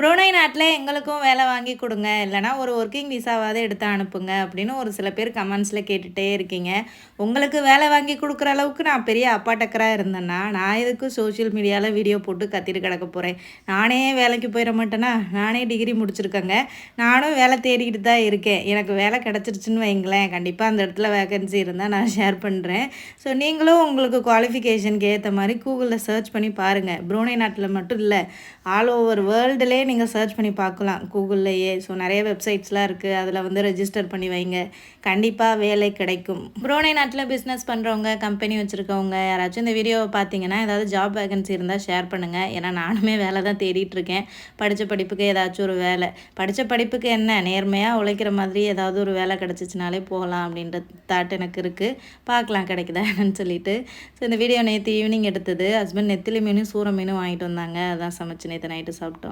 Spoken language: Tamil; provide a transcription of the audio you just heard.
புரோனை நாட்டில் எங்களுக்கும் வேலை வாங்கி கொடுங்க. இல்லைனா ஒரு ஒர்க்கிங் விசாவாவது எடுத்து அனுப்புங்க அப்படின்னு ஒரு சில பேர் கமெண்ட்ஸில் கேட்டுகிட்டே இருக்கீங்க. உங்களுக்கு வேலை வாங்கி கொடுக்குற அளவுக்கு நான் பெரிய அப்பாட்டக்கராக இருந்தேன்னா நான் எதுக்கு சோஷியல் மீடியாவில் வீடியோ போட்டு கத்திட்டு கிடக்க போகிறேன் நானே வேலைக்கு போயிட மாட்டேன்னா நானே டிகிரி முடிச்சிருக்கேங்க. நானும் வேலை தேடிக்கிட்டு தான் இருக்கேன். எனக்கு வேலை கிடச்சிருச்சுன்னு வைங்களேன். கண்டிப்பாக அந்த இடத்துல வேகன்சி இருந்தால் நான் ஷேர் பண்ணுறேன் ஸோ நீங்களும் உங்களுக்கு குவாலிஃபிகேஷனுக்கு ஏற்ற மாதிரி கூகுளில் சர்ச் பண்ணி பாருங்கள் புரோனை நாட்டில் மட்டும் இல்லை ஆல் ஓவர் வேர்ல்டுலே நீங்கள் சர்ச் பண்ணி பார்க்கலாம். கூகுள்லேயே. ஸோ நிறைய வெப்சைட்ஸ்லாம் இருக்குது அதில் வந்து ரெஜிஸ்டர் பண்ணி வைங்க. கண்டிப்பாக வேலை கிடைக்கும். புரோனை நாட்டில் பிஸ்னஸ் பண்ணுறவங்க கம்பெனி வச்சுருக்கவங்க யாராச்சும் இந்த வீடியோவை பார்த்தீங்கன்னா ஏதாவது ஜாப் வேகன்சி இருந்தால் ஷேர் பண்ணுங்கள் ஏன்னா நானுமே வேலை தான் தேடிட்டுருக்கேன் படித்த படிப்புக்கு ஏதாச்சும் ஒரு வேலை. படித்த படிப்புக்கு என்ன? நேர்மையாக உழைக்கிற மாதிரி ஏதாவது ஒரு வேலை கிடச்சிச்சினாலே போகலாம் அப்படின்ற தாட் எனக்கு இருக்குது பார்க்கலாம் கிடைக்குதா என்னன்னு சொல்லிட்டு. ஸோ இந்த வீடியோ நேற்று ஈவினிங் எடுத்தது. ஹஸ்பண்ட் நெத்திலி மீனும் சூற மீனும் வாங்கிட்டு வந்தாங்க. அதான் சமைச்சு நேற்று நைட்டு சாப்பிட்டோம்.